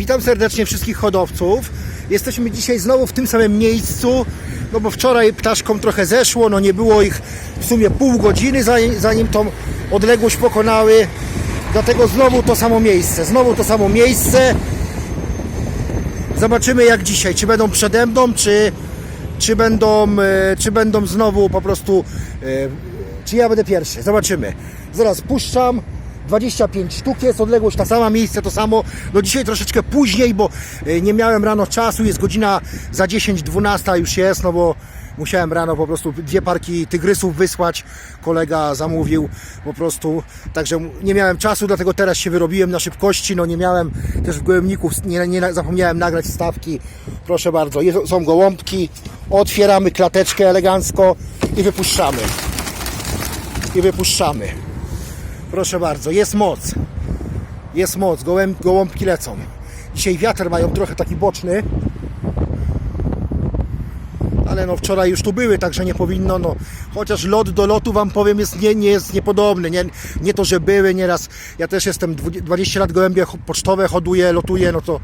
Witam serdecznie wszystkich hodowców. Jesteśmy dzisiaj znowu w tym samym miejscu, no bo wczoraj ptaszkom trochę zeszło, no nie było ich w sumie pół godziny zanim, zanim tą odległość pokonały. Dlatego znowu to samo miejsce, znowu to samo miejsce. Zobaczymy jak dzisiaj, czy będą przede mną, czy, czy, będą, e, czy będą znowu po prostu, e, czy ja będę pierwszy. Zobaczymy. Zaraz puszczam. 25 sztuk jest, odległość ta sama, miejsce to samo. No dzisiaj troszeczkę później, bo e, nie miałem rano czasu, jest godzina za 10, 12 już jest, no bo musiałem rano po prostu dwie parki tygrysów wysłać. Kolega zamówił po prostu, także nie miałem czasu, dlatego teraz się wyrobiłem na szybkości. No nie miałem też w gołębniku, nie, nie zapomniałem nagrać stawki. Proszę bardzo, jest, są gołąbki. Otwieramy klateczkę elegancko i wypuszczamy. I wypuszczamy. Proszę bardzo, jest moc. Jest moc, gołęb, gołąbki lecą. Dzisiaj wiatr mają trochę taki boczny. Ale no wczoraj już tu były, także nie powinno, no. Chociaż lot do lotu wam powiem jest, nie, nie jest niepodobny. Nie, nie to, że były nieraz. Ja też jestem 20 lat gołębie pocztowe hoduję, lotuję, no to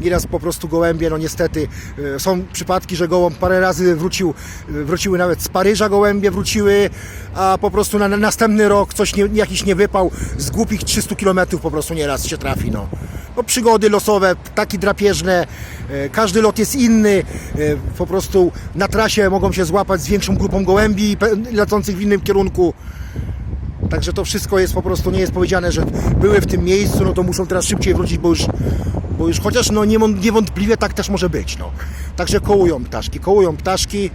nieraz po prostu gołębie, no niestety y, są przypadki, że gołąb parę razy wrócił, y, wróciły nawet z Paryża gołębie wróciły, a po prostu na, na następny rok coś nie, jakiś nie wypał, z głupich 300 km po prostu nieraz się trafi, no. No przygody losowe, ptaki drapieżne, y, każdy lot jest inny, y, po prostu na trasie mogą się złapać z większą grupą gołębi lecących w innym kierunku. Także to wszystko jest po prostu, nie jest powiedziane, że były w tym miejscu, no to muszą teraz szybciej wrócić, bo już, bo już chociaż no niewą- niewątpliwie tak też może być, no. Także kołują ptaszki, kołują ptaszki.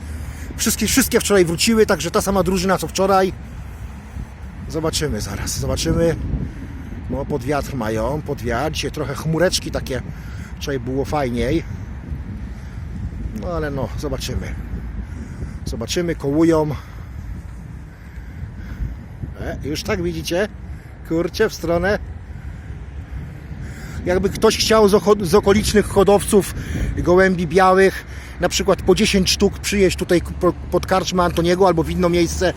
Wszystkie, wszystkie wczoraj wróciły, także ta sama drużyna co wczoraj. Zobaczymy zaraz, zobaczymy. No pod wiatr mają, pod wiatr. Dzisiaj trochę chmureczki takie, wczoraj było fajniej. No ale no, zobaczymy. Zobaczymy, kołują. E, już tak widzicie? Kurczę, w stronę. Jakby ktoś chciał z, z okolicznych hodowców gołębi białych, na przykład po 10 sztuk przyjeść tutaj po- pod karczmę Antoniego albo w inne miejsce,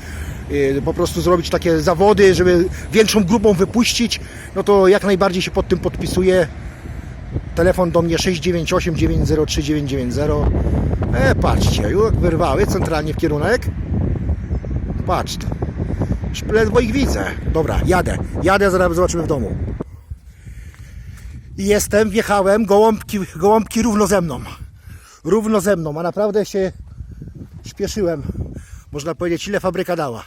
yy, po prostu zrobić takie zawody, żeby większą grupą wypuścić, no to jak najbardziej się pod tym podpisuję. Telefon do mnie 698 903 990. E, patrzcie, już wyrwały centralnie w kierunek. Patrz. Ledwo ich widzę. Dobra, jadę. Jadę, zaraz zobaczymy w domu. Jestem, wjechałem, gołąbki, gołąbki równo ze mną. Równo ze mną, a naprawdę się śpieszyłem. Można powiedzieć, ile fabryka dała.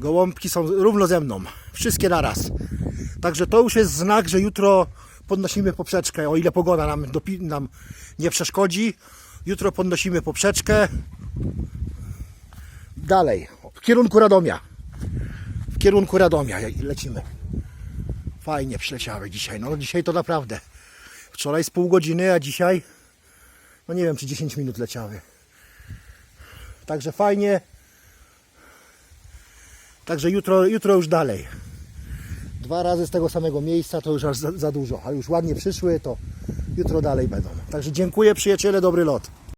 Gołąbki są równo ze mną. Wszystkie naraz. Także to już jest znak, że jutro podnosimy poprzeczkę, o ile pogoda nam, nam nie przeszkodzi. Jutro podnosimy poprzeczkę. Dalej, w kierunku Radomia. W kierunku Radomia lecimy. Fajnie przyleciały dzisiaj. No dzisiaj to naprawdę. Wczoraj z pół godziny, a dzisiaj no nie wiem czy 10 minut leciały. Także fajnie. Także jutro, jutro już dalej. Dwa razy z tego samego miejsca to już aż za, za dużo, a już ładnie przyszły, to jutro dalej będą. Także dziękuję przyjaciele, dobry lot.